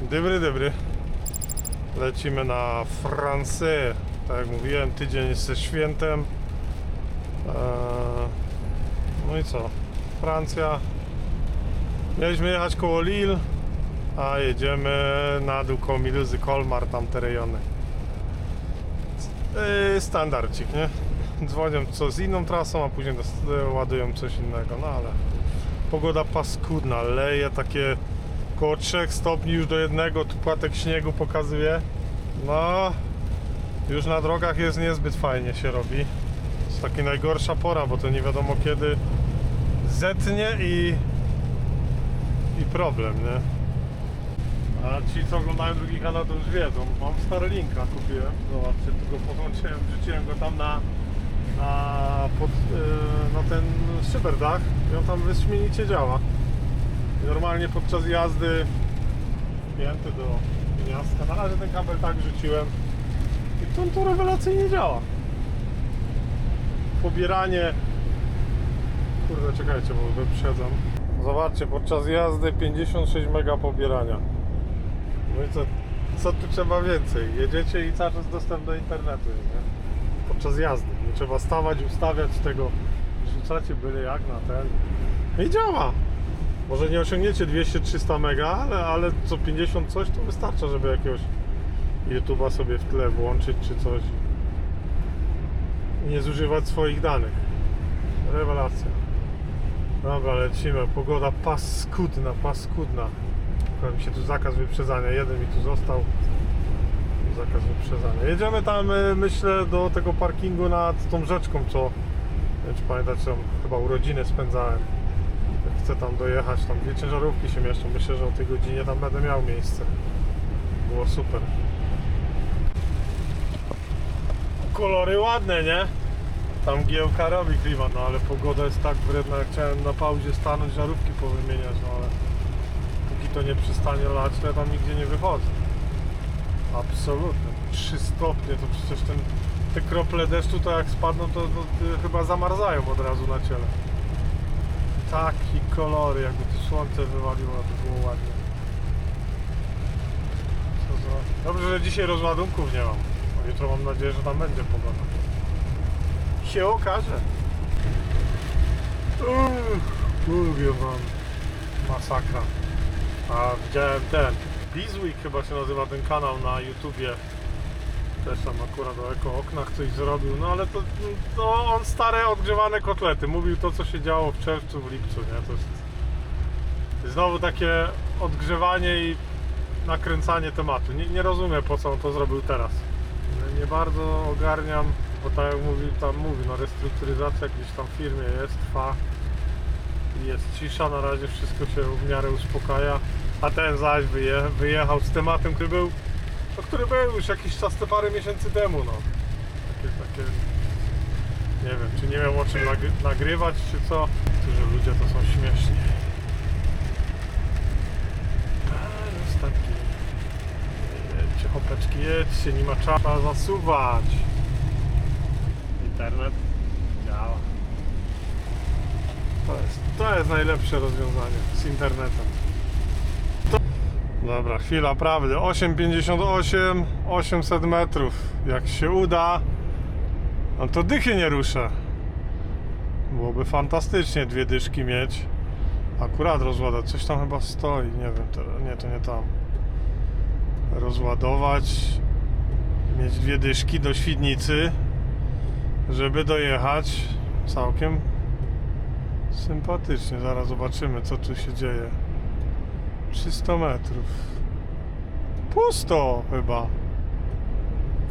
Dobry, dobry. Lecimy na Francję. Tak jak mówiłem, tydzień jest ze świętem. Eee, No i co? Francja. Mieliśmy jechać koło Lille, a jedziemy na dół koło Miluzy, Kolmar, tamte rejony. Yy, standardcik, nie? Dzwonią co z inną trasą, a później ładują coś innego, no ale pogoda paskudna, leje takie koło 3 stopni już do jednego, tu płatek śniegu pokazuje. No, już na drogach jest niezbyt fajnie się robi. Jest taka najgorsza pora, bo to nie wiadomo kiedy zetnie i, i problem, nie? A ci co oglądają drugi kanał to już wiedzą. Mam Starlinka kupiłem. Zobaczcie, tylko podłączyłem, wrzuciłem go tam na, na, pod, yy, na ten szyberdach i on tam wyśmienicie działa. Normalnie podczas jazdy pięty do miasta. Na razie ten kabel tak wrzuciłem i to, to rewelacyjnie działa. Pobieranie Kurde, czekajcie, bo wyprzedzam. Zobaczcie, podczas jazdy 56 mega pobierania. No i co, co tu trzeba więcej? Jedziecie i cały czas dostęp do internetu, nie? Podczas jazdy. Nie trzeba stawać, ustawiać tego. Rzucacie byle jak na ten. I działa. Może nie osiągniecie 200-300 mega, ale, ale co 50 coś to wystarcza, żeby jakiegoś YouTube'a sobie w tle włączyć czy coś. Nie zużywać swoich danych. Rewelacja. Dobra, lecimy. Pogoda paskudna, paskudna. Powiem mi się tu zakaz wyprzedzania. Jeden mi tu został. Zakaz wyprzedzania. Jedziemy tam, y, myślę, do tego parkingu nad tą rzeczką, co... Nie wiem, czy pamiętacie, chyba urodziny spędzałem. Chcę tam dojechać, tam dwie ciężarówki się mieszczą. Myślę, że o tej godzinie tam będę miał miejsce. Było super. Kolory ładne, nie? Tam giełka robi klimat, no ale pogoda jest tak wredna, jak chciałem na pauzie stanąć, żarówki powymieniać, no ale póki to nie przestanie lać, to ja tam nigdzie nie wychodzę. Absolutnie. 3 stopnie, to przecież ten, te krople deszczu, to jak spadną, to, to, y, chyba zamarzają od razu na ciele. Taki kolory, jakby to słońce wywaliło, to było ładnie. Co za... Dobrze, że dzisiaj rozładunków nie mam. A Jutro mam nadzieję, że tam będzie pogoda się okaże. Uff, Mówię wam. Masakra. A widziałem ten. Bizweek chyba się nazywa ten kanał na YouTubie. Też tam akurat o eko oknach coś zrobił. No ale to, to on stare odgrzewane kotlety. Mówił to co się działo w czerwcu, w lipcu, nie? To jest znowu takie odgrzewanie i nakręcanie tematu. Nie, nie rozumiem po co on to zrobił teraz. Nie, nie bardzo ogarniam bo tak jak mówi, tam mówi, no restrukturyzacja gdzieś tam w firmie jest, trwa i jest cisza, na razie wszystko się w miarę uspokaja, a ten zaś wyje, wyjechał z tematem, który był, no, który był już jakiś czas, te parę miesięcy temu, no. Takie, takie, nie wiem, czy nie wiem o czym nagry nagrywać, czy co, którzy ludzie to są śmieszni. Jest taki, jedźcie chopeczki, jedźcie, nie ma czasu zasuwać internet działa. To jest, to jest najlepsze rozwiązanie z internetem. Dobra, chwila prawdy. 8,58, 800 metrów. Jak się uda, no to dychy nie ruszę. Byłoby fantastycznie dwie dyszki mieć. Akurat rozładować. Coś tam chyba stoi. Nie wiem, nie, to nie tam. Rozładować. Mieć dwie dyszki do Świdnicy żeby dojechać całkiem sympatycznie. Zaraz zobaczymy, co tu się dzieje. 300 metrów. Pusto chyba.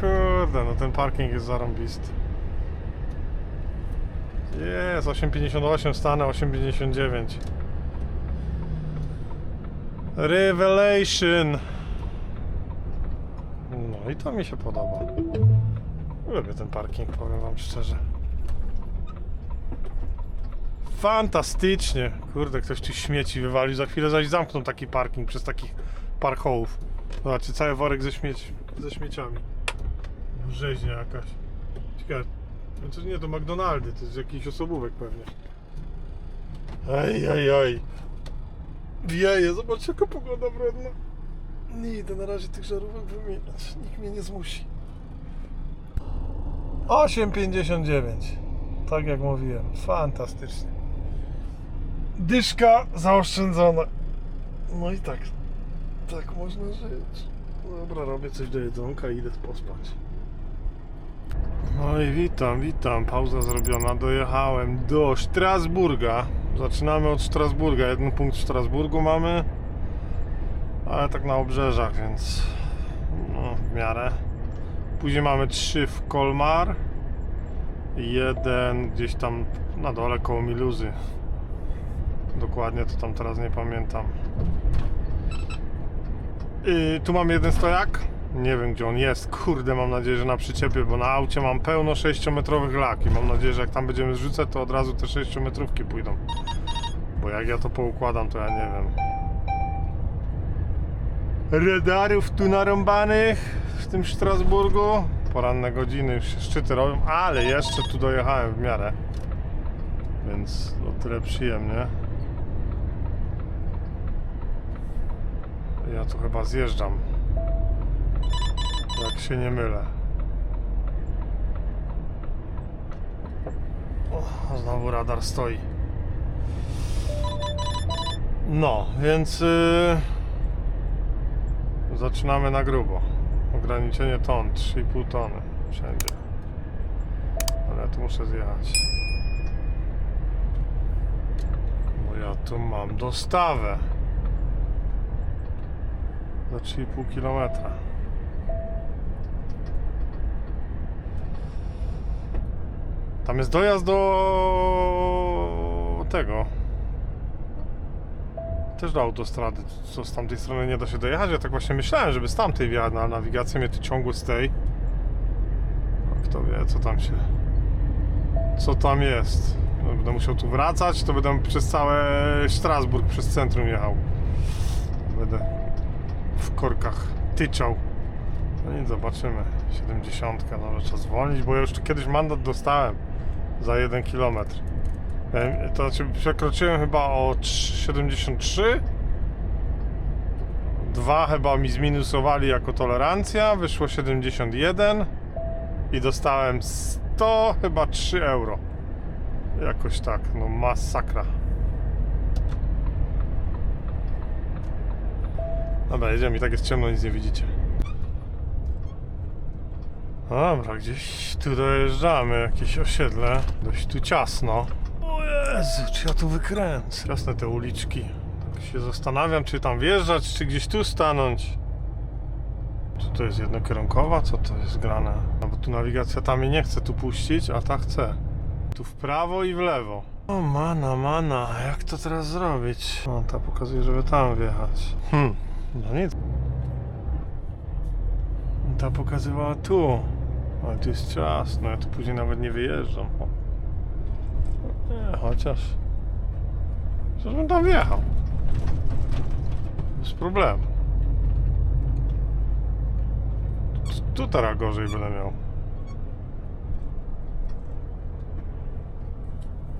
Kurde, no ten parking jest zarąbisty. Jest 8,58, stanę 8,59. Revelation. No i to mi się podoba. Lubię ten parking, powiem wam szczerze. Fantastycznie. Kurde, ktoś tu śmieci wywalił. Za chwilę zaś zamkną taki parking przez takich parkołów. Zobaczcie, cały worek ze, śmieci, ze śmieciami. Rzeźnia jakaś. Ciekawe. Znaczy nie, to McDonaldy, to jest jakiś osobówek pewnie. Ej, ej, ej. Wieje, zobaczcie jaka pogoda wredna. Nie idę na razie tych żarówek wymieniać. Nikt mnie nie zmusi. 8,59. Tak jak mówiłem. Fantastycznie. Dyszka zaoszczędzona. No i tak. Tak można żyć. Dobra, robię coś do jedzonka i idę pospać. No i witam, witam. Pauza zrobiona. Dojechałem do Strasburga. Zaczynamy od Strasburga. Jeden punkt w Strasburgu mamy. Ale tak na obrzeżach, więc no, w miarę. Później mamy trzy w Kolmar. Jeden gdzieś tam na dole koło Miluzy. Dokładnie to tam teraz nie pamiętam. I tu mamy jeden stojak. Nie wiem gdzie on jest. Kurde, mam nadzieję, że na przyczepie, bo na aucie mam pełno 6-metrowych lak i mam nadzieję, że jak tam będziemy zrzucać, to od razu te 6-metrówki pójdą. Bo jak ja to poukładam, to ja nie wiem. Radarów tu narąbanych w tym Strasburgu. Poranne godziny już się szczyty robią, ale jeszcze tu dojechałem w miarę. Więc o tyle przyjemnie. Ja tu chyba zjeżdżam. Jak się nie mylę. O, znowu radar stoi. No, więc yy, zaczynamy na grubo. Ograniczenie ton 3,5 tony wszędzie. Ale ja tu muszę zjechać. Bo ja tu mam dostawę za 3,5 km. Tam jest dojazd do tego. Też do autostrady, co z tamtej strony nie da się dojechać. Ja tak właśnie myślałem, żeby z tamtej wjechać, no, ale nawigacja mnie tu ciągły z tej. A kto wie, co tam się. Co tam jest. No, Będę musiał tu wracać, to będę przez całe Strasburg, przez centrum jechał. Będę w korkach tyczał. No nic, zobaczymy. 70, no trzeba zwolnić, bo ja już kiedyś mandat dostałem za 1 km. To znaczy przekroczyłem chyba o 73. Dwa chyba mi zminusowali jako tolerancja, wyszło 71 i dostałem 100 chyba 3 euro. Jakoś tak, no masakra. Dobra, jedziemy i tak jest ciemno, nic nie widzicie. Dobra, gdzieś tu dojeżdżamy, jakieś osiedle. Dość tu ciasno. O Jezu, czy ja tu wykręcę? Jasne te uliczki. Tak się zastanawiam, czy tam wjeżdżać, czy gdzieś tu stanąć. Czy to jest jednokierunkowa? Co to jest grane? No bo tu nawigacja ta mnie nie chce tu puścić, a ta chce. Tu w prawo i w lewo. O mana, mana, jak to teraz zrobić? O, ta pokazuje, żeby tam wjechać. Hmm, no nic. Ta pokazywała tu. Ale tu jest czas, no ja tu później nawet nie wyjeżdżam. O. Nie, chociaż. Przecież bym tam wjechał. Bez problemu. Tu, teraz gorzej będę miał.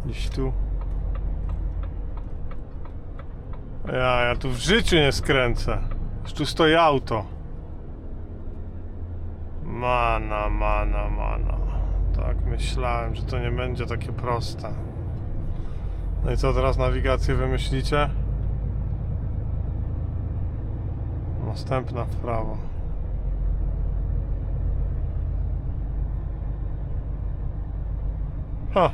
Gdzieś tu. Ja, ja tu w życiu nie skręcę. Tu stoi auto. Mana, mana, mana. Tak, myślałem, że to nie będzie takie proste. No i co teraz nawigację wymyślicie? Następna w prawo. Ha!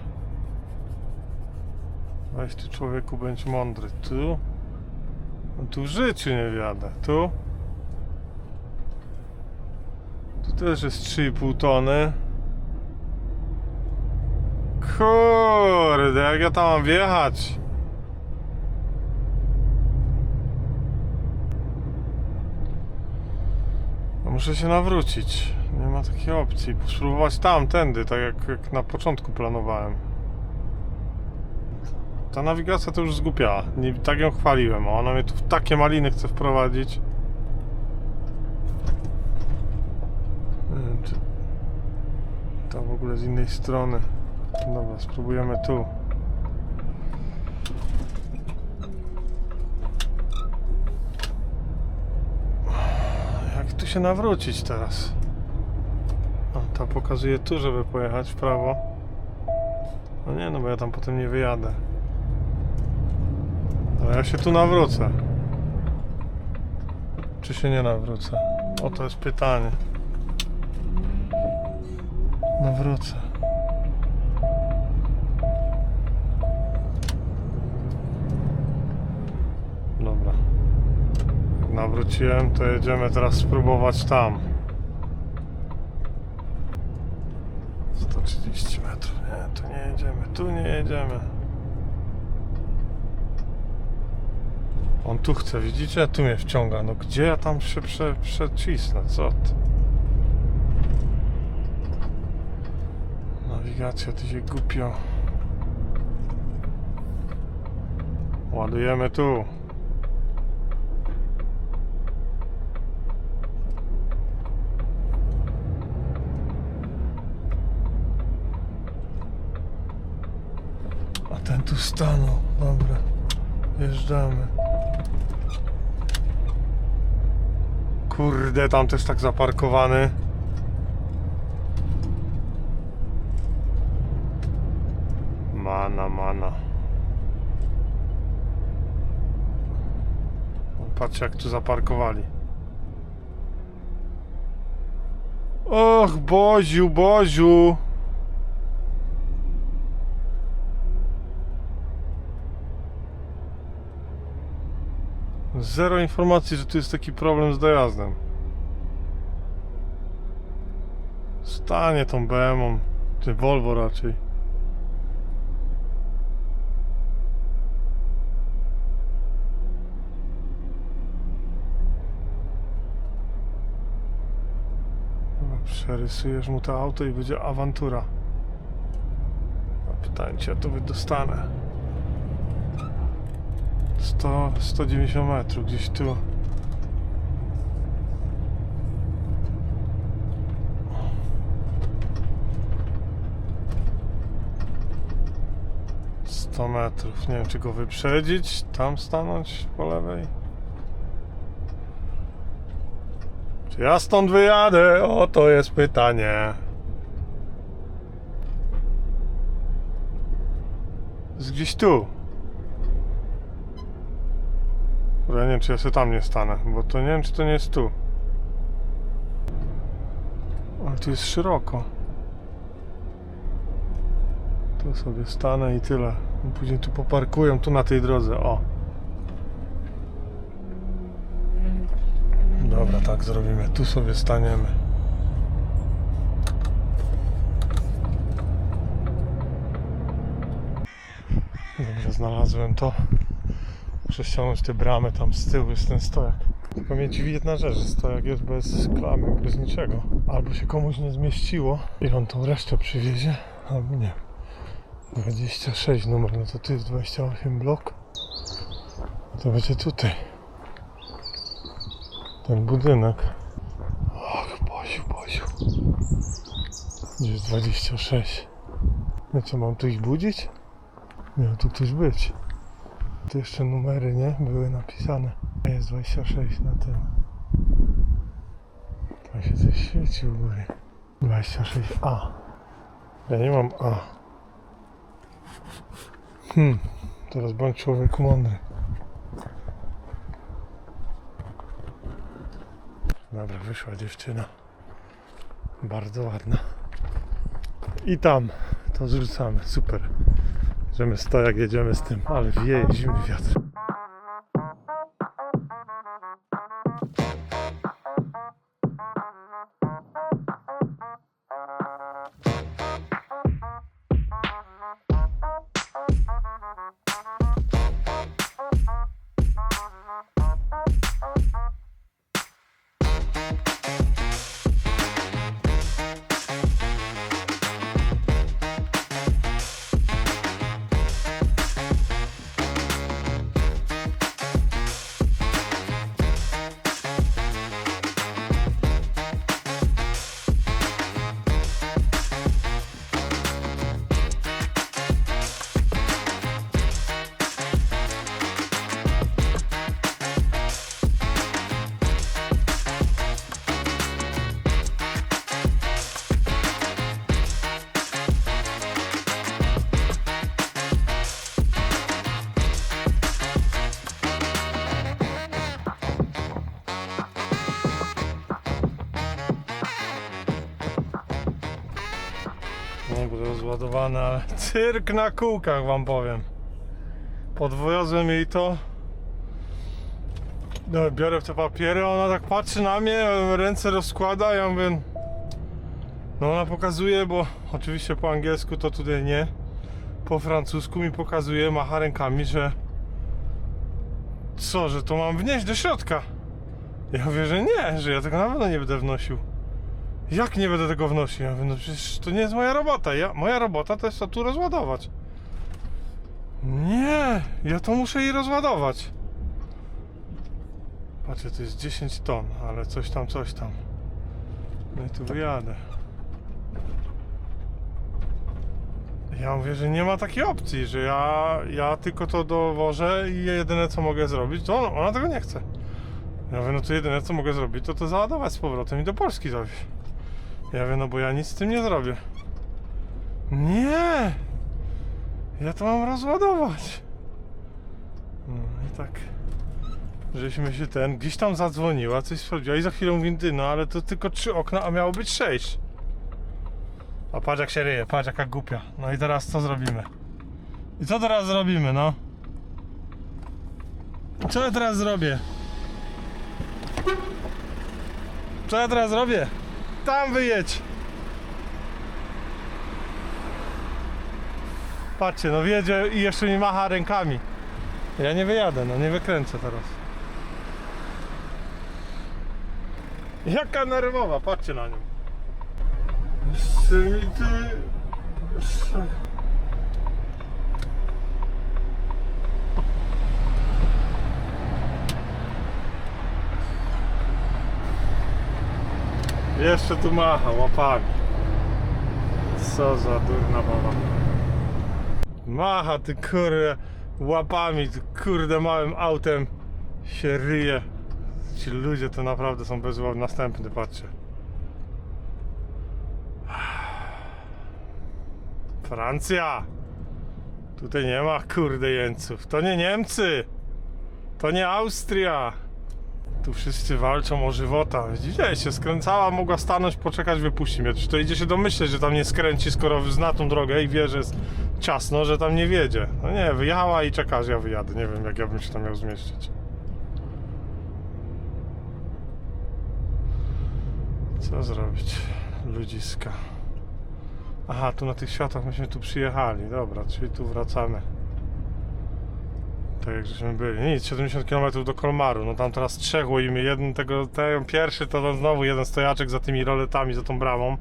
Weź ty człowieku, bądź mądry. Tu? No tu w życiu nie wiadę. Tu? Tu też jest 3,5 tony. Kurde, jak ja tam mam wjechać? No muszę się nawrócić. Nie ma takiej opcji. Spróbować tamtędy, tak jak, jak na początku planowałem. Ta nawigacja to już zgłupiała. Nie, tak ją chwaliłem, ona mnie tu w takie maliny chce wprowadzić. Czy to w ogóle z innej strony. Dobra, spróbujemy tu. Jak tu się nawrócić teraz? O, to pokazuje tu, żeby pojechać w prawo. No nie, no bo ja tam potem nie wyjadę. Ale ja się tu nawrócę. Czy się nie nawrócę? O, to jest pytanie. Nawrócę. Dobra. Jak nawróciłem, to jedziemy teraz spróbować tam. 130 metrów. Nie, tu nie jedziemy, tu nie jedziemy. On tu chce, widzicie? Tu mnie wciąga. No gdzie ja tam się prze, przecisnę? Co ty? Nawigacja, ty się głupio. Ładujemy tu. A ten tu stanął. Dobra. Wjeżdżamy. Kurde, tam też tak zaparkowany. Mana, mana. Patrz jak tu zaparkowali. Och, Boziu, Boziu. Zero informacji, że tu jest taki problem z dojazdem. Stanie tą BMW, czy Volvo raczej. Przerysujesz mu to auto i będzie awantura. A pytanie, czy ja to wydostanę. 100, 190 metrów, gdzieś tu. Sto metrów. Nie wiem, czy go wyprzedzić, tam stanąć po lewej. Czy ja stąd wyjadę? O, to jest pytanie. Jest gdzieś tu. Kurde, nie wiem, czy ja sobie tam nie stanę, bo to nie wiem, czy to nie jest tu. Ale tu jest szeroko. Tu sobie stanę i tyle. Później tu poparkują, tu na tej drodze, o. Dobra, tak zrobimy. Tu sobie staniemy. Dobrze, znalazłem to. Ściągnąć te bramy tam z tyłu, jest ten stojak. Tylko mnie dziwi jedna rzecz, że stojak jest bez klamek, bez niczego. Albo się komuś nie zmieściło i on tą resztę przywiezie, albo nie. 26 numer, no to tu jest 28 blok. No to będzie tutaj. Ten budynek. Och, Boziu, Boziu. Gdzie jest 26? No co, mam tu ich budzić? Miał tu ktoś być. Tu jeszcze numery, nie? Były napisane. A Jest 26 na tym. Tam się coś świeci u góry. 26A. Ja nie mam A. Hmm. Teraz bądź człowiek mądry. Dobra, wyszła dziewczyna. Bardzo ładna. I tam. To zrzucamy. Super. Że my stojak jedziemy z tym, ale wieje zimny wiatr. Ale cyrk na kółkach wam powiem. Podwiozłem jej to. No, biorę te papiery, ona tak patrzy na mnie, ręce rozkłada, ja mówię... No ona pokazuje, bo oczywiście po angielsku to tutaj nie. Po francusku mi pokazuje, macha rękami, że... Co, że to mam wnieść do środka? Ja mówię, że nie, że ja tego na pewno nie będę wnosił. Jak nie będę tego wnosił? Ja mówię, no przecież to nie jest moja robota. Ja, moja robota to jest to tu rozładować. Nie, ja to muszę jej rozładować. Patrzcie, to jest 10 ton, ale coś tam, coś tam. No i tu wyjadę. Ja mówię, że nie ma takiej opcji, że ja, ja tylko to dowożę i jedyne co mogę zrobić, to ona, ona tego nie chce. Ja mówię, no to jedyne co mogę zrobić, to to załadować z powrotem i do Polski dowieść. Ja mówię, no bo ja nic z tym nie zrobię. Nie! Ja to mam rozładować. No i tak. Żeśmy się ten, gdzieś tam zadzwoniła, coś sprawdziła i za chwilę mówi, no ale to tylko trzy okna, a miało być sześć. A patrz jak się ryje, patrz jaka głupia. No i teraz co zrobimy? I co teraz zrobimy, no? Co ja teraz zrobię? Co ja teraz zrobię? Tam wyjedź! Patrzcie, no wiedzie i jeszcze mi macha rękami. Ja nie wyjadę, no nie wykręcę teraz. Jaka nerwowa, patrzcie na nią. Jeszcze Jeszcze... Tu macha łapami. Co za durna baba. Macha ty kurde łapami, ty kurde małym autem się ryje. Ci ludzie to naprawdę są bezładni. Następny, patrzcie. Francja! Tutaj nie ma kurde jeńców. To nie Niemcy! To nie Austria! Tu wszyscy walczą o żywota. Widzieliście, skręcała, mogła stanąć, poczekać, wypuści mnie. Czy to idzie się domyśleć, że tam nie skręci, skoro zna tą drogę i wie, że jest ciasno, że tam nie wiedzie. No nie, wyjechała i czeka, że ja wyjadę. Nie wiem, jak ja bym się tam miał zmieścić. Co zrobić? Ludziska. Aha, tu na tych światłach myśmy tu przyjechali. Dobra, czyli tu wracamy. Tak jak żeśmy byli. Nic, 70 km do Kolmaru. No tam teraz trzech łoimy. Jeden tego, ten pierwszy to tam znowu jeden stojaczek za tymi roletami, za tą bramą.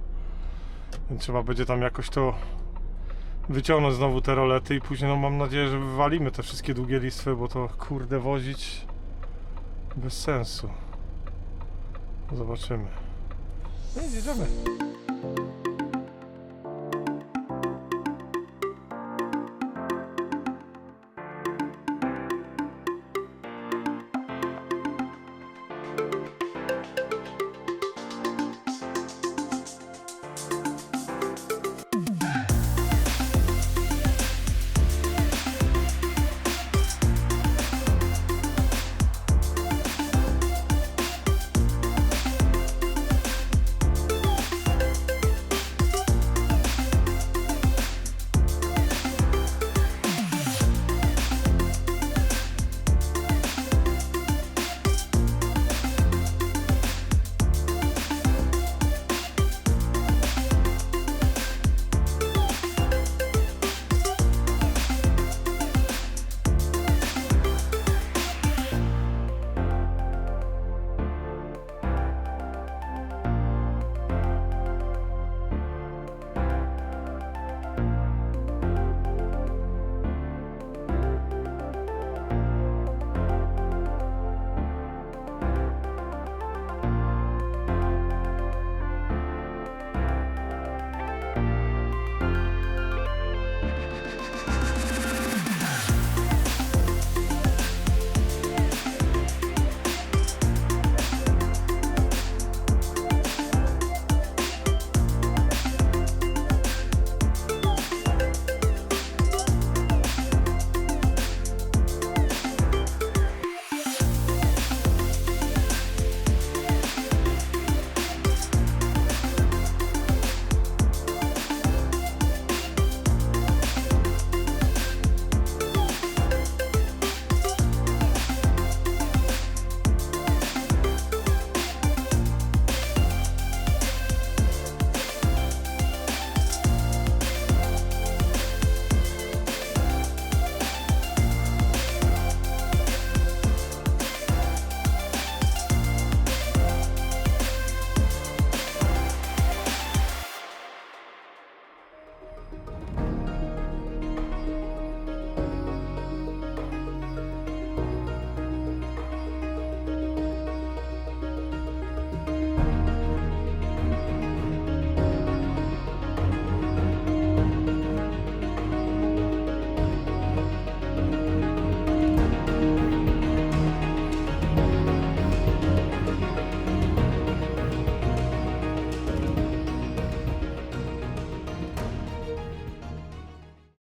Trzeba będzie tam jakoś to wyciągnąć znowu te rolety i później no mam nadzieję, że wywalimy te wszystkie długie listwy, bo to kurde wozić bez sensu. Zobaczymy. No i jedziemy.